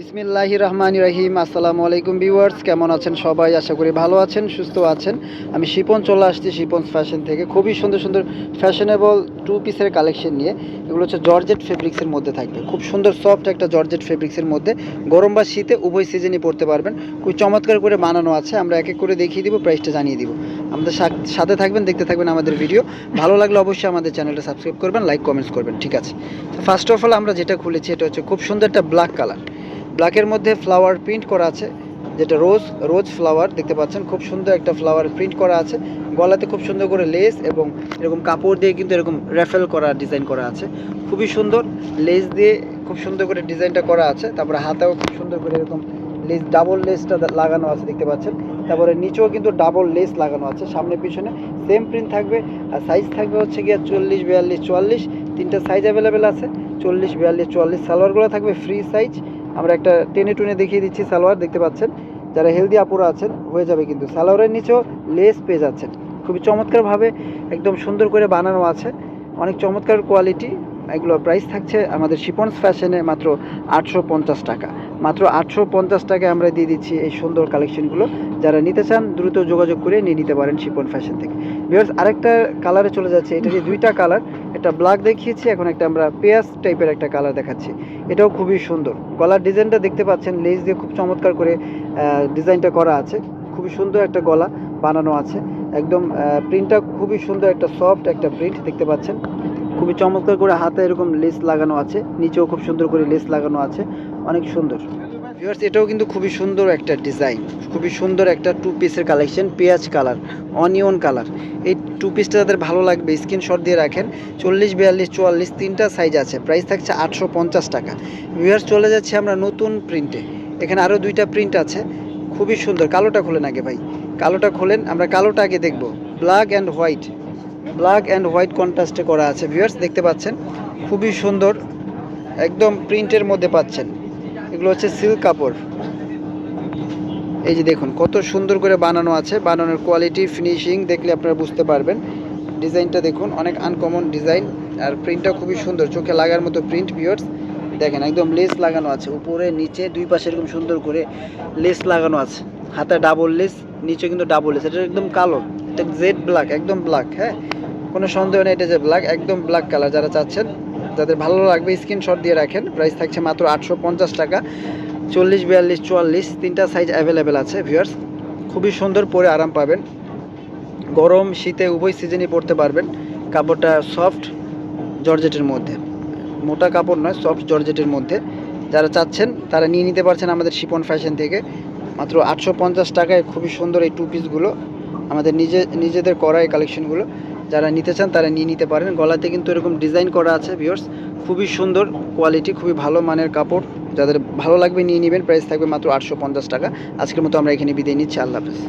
বিসমিল্লাহি রহমান রহিম। আসসালামু আলাইকুম ভিউয়ার্স, কেমন আছেন সবাই? আশা করি ভালো আছেন, সুস্থ আছেন। আমি শিপন চলে আসছি শিপন ফ্যাশন থেকে। খুবই সুন্দর সুন্দর ফ্যাশনেবল টু পিসের কালেকশন নিয়ে। এগুলো হচ্ছে জর্জেট ফেব্রিক্সের মধ্যে থাকবে। খুব সুন্দর সফট একটা জর্জেট ফেব্রিক্সের মধ্যে। গরম বা শীতে উভয় সিজনই পড়তে পারবেন। খুব চমৎকার করে বানানো আছে। আমরা এক এক করে দেখিয়ে দিব প্রাইসটা জানিয়ে দিব। আমাদের সাথে থাকবেন, দেখতে থাকবেন আমাদের ভিডিও ভালো লাগলে অবশ্যই আমাদের চ্যানেলটা সাবস্ক্রাইব করবেন লাইক কমেন্টস করবেন। ঠিক আছে? ফার্স্ট অফ অল আমরা যেটা খুলেছি, এটা হচ্ছে খুব সুন্দর একটা ব্ল্যাক কালার ব্ল্যাকের মধ্যে ফ্লাওয়ার প্রিন্ট করা আছে, যেটা রোজ রোজ ফ্লাওয়ার দেখতে পাচ্ছেন। খুব সুন্দর একটা ফ্লাওয়ার প্রিন্ট করা আছে। গলাতে খুব সুন্দর করে লেস এবং এরকম কাপড় দিয়ে কিন্তু এরকম র্যাফেল করা, ডিজাইন করা আছে। খুবই সুন্দর লেস দিয়ে খুব সুন্দর করে ডিজাইনটা করা আছে। তারপরে হাতেও খুব সুন্দর করে এরকম লেস, ডাবল লেসটা লাগানো আছে দেখতে পাচ্ছেন। তারপরে নিচেও কিন্তু ডাবল লেস লাগানো আছে, সামনে পিছনে। সেম প্রিন্ট থাকবে আর সাইজ থাকবে হচ্ছে গিয়ে চল্লিশ, বিয়াল্লিশ, চুয়াল্লিশ। তিনটা সাইজ অ্যাভেলেবেল আছে। চল্লিশ, বিয়াল্লিশ, চুয়াল্লিশ। সালোয়ারগুলো থাকবে ফ্রি সাইজ। আমরা একটা টেনে টুনে দেখিয়ে দিচ্ছি সালোয়ার, দেখতে পাচ্ছেন? যারা হেলদি আপুরা আছেন, হয়ে যাবে কিন্তু। সালোয়ারের নিচেও লেস পেয়ে যাচ্ছেন খুবই চমৎকারভাবে একদম সুন্দর করে বানানো আছে। অনেক চমৎকার কোয়ালিটি এগুলো প্রাইস থাকছে আমাদের শিপন্স ফ্যাশনে মাত্র আটশো পঞ্চাশ টাকা। মাত্র আটশো পঞ্চাশ টাকায় আমরা দিয়ে দিচ্ছি এই সুন্দর কালেকশনগুলো যারা নিতে চান, দ্রুত যোগাযোগ করে নিয়ে নিতে পারেন শিপন ফ্যাশন থেকে। ভিউয়ার্স আরেকটা কালারে চলে যাচ্ছে, এটা যে দুইটা কালার একটা ব্ল্যাক দেখিয়েছি, এখন একটা আমরা পেঁয়াজ টাইপের একটা কালার দেখাচ্ছি। এটাও খুবই সুন্দর। গলার ডিজাইনটা দেখতে পাচ্ছেন লেস দিয়ে খুব চমৎকার করে ডিজাইনটা করা আছে। খুবই সুন্দর একটা গলা বানানো আছে। একদম প্রিন্টটা খুবই সুন্দর একটা সফট একটা প্রিন্ট দেখতে পাচ্ছেন। খুবই চমৎকার করে হাতে এরকম লেস লাগানো আছে, নিচেও খুব সুন্দর করে লেস লাগানো আছে, অনেক সুন্দর। ভিউয়ার্স এটাও কিন্তু খুবই সুন্দর একটা ডিজাইন খুবই সুন্দর একটা টু পিসের কালেকশন পেঁয়াজ কালার অনিয়ন কালার এই টু পিসটা তাদের ভালো লাগবে স্ক্রিনশট দিয়ে রাখেন, চল্লিশ, বিয়াল্লিশ, চুয়াল্লিশ, তিনটা সাইজ আছে প্রাইস থাকছে আটশো পঞ্চাশ টাকা। ভিউয়ার্স চলে যাচ্ছে আমরা নতুন প্রিন্টে এখানে আরও দুইটা প্রিন্ট আছে, খুবই সুন্দর। কালোটা খোলেন আগে ভাই, কালোটা খোলেন, আমরা কালোটা আগে দেখব black and white black and white কন্ট্রাস্টে করা আছে, ভিউয়ার্স, দেখতে পাচ্ছেন? খুবই সুন্দর, একদম প্রিন্টের মধ্যে পাচ্ছেন। এগুলো হচ্ছে সিল্ক কাপড়। এই যে দেখুন, কত সুন্দর করে বানানো আছে। বানানোর কোয়ালিটি, ফিনিশিং দেখলে আপনারা বুঝতে পারবেন। ডিজাইনটা দেখুন, অনেক আনকমন ডিজাইন। আর প্রিন্টটা খুবই সুন্দর, চোখে লাগার মতো প্রিন্ট, ভিউয়ার্স। দেখেন, একদম লেস লাগানো আছে। উপরে, নিচে, দুই পাশে এরকম সুন্দর করে লেস লাগানো আছে। হাতে ডাবল লেস, নিচে কিন্তু ডাবল লেস। এটা একদম কালো, এটা জেড ব্ল্যাক একদম ব্ল্যাক হ্যাঁ? কোনো সন্দেহ নেই, এটা যে ব্ল্যাক একদম ব্ল্যাক কালার যারা চাচ্ছেন, যাদের ভালো লাগবে স্ক্রিনশট দিয়ে রাখেন প্রাইস থাকছে মাত্র আটশো পঞ্চাশ টাকা, চল্লিশ, বিয়াল্লিশ, চুয়াল্লিশ, তিনটা সাইজ অ্যাভেলেবেল আছে ভিউয়ার্স খুবই সুন্দর পরে আরাম পাবেন। গরম, শীতে উভয় সিজনই পরতে পারবেন, কাপড়টা সফট জর্জেটের মধ্যে। মোটা কাপড় নয় সফট জর্জেটের মধ্যে। যারা চাচ্ছেন, তারা নিয়ে নিতে পারছেন আমাদের শিপন ফ্যাশন থেকে। মাত্র আটশো পঞ্চাশ টাকায় খুবই সুন্দর এই টু পিসগুলো আমাদের নিজে, নিজেদের করা এই কালেকশনগুলো যারা নিতে চান তারা নিয়ে নিতে পারেন। গলাতে কিন্তু এরকম ডিজাইন করা আছে ভিউয়ার্স খুবই সুন্দর কোয়ালিটি খুবই ভালো মানের কাপড়। যাদের ভালো লাগবে নিয়ে নেবেন। প্রাইস থাকবে মাত্র আটশো পঞ্চাশ টাকা। আজকের মতো আমরা এখানে বিদায় নিচ্ছি। আল্লাহ হাফেজ।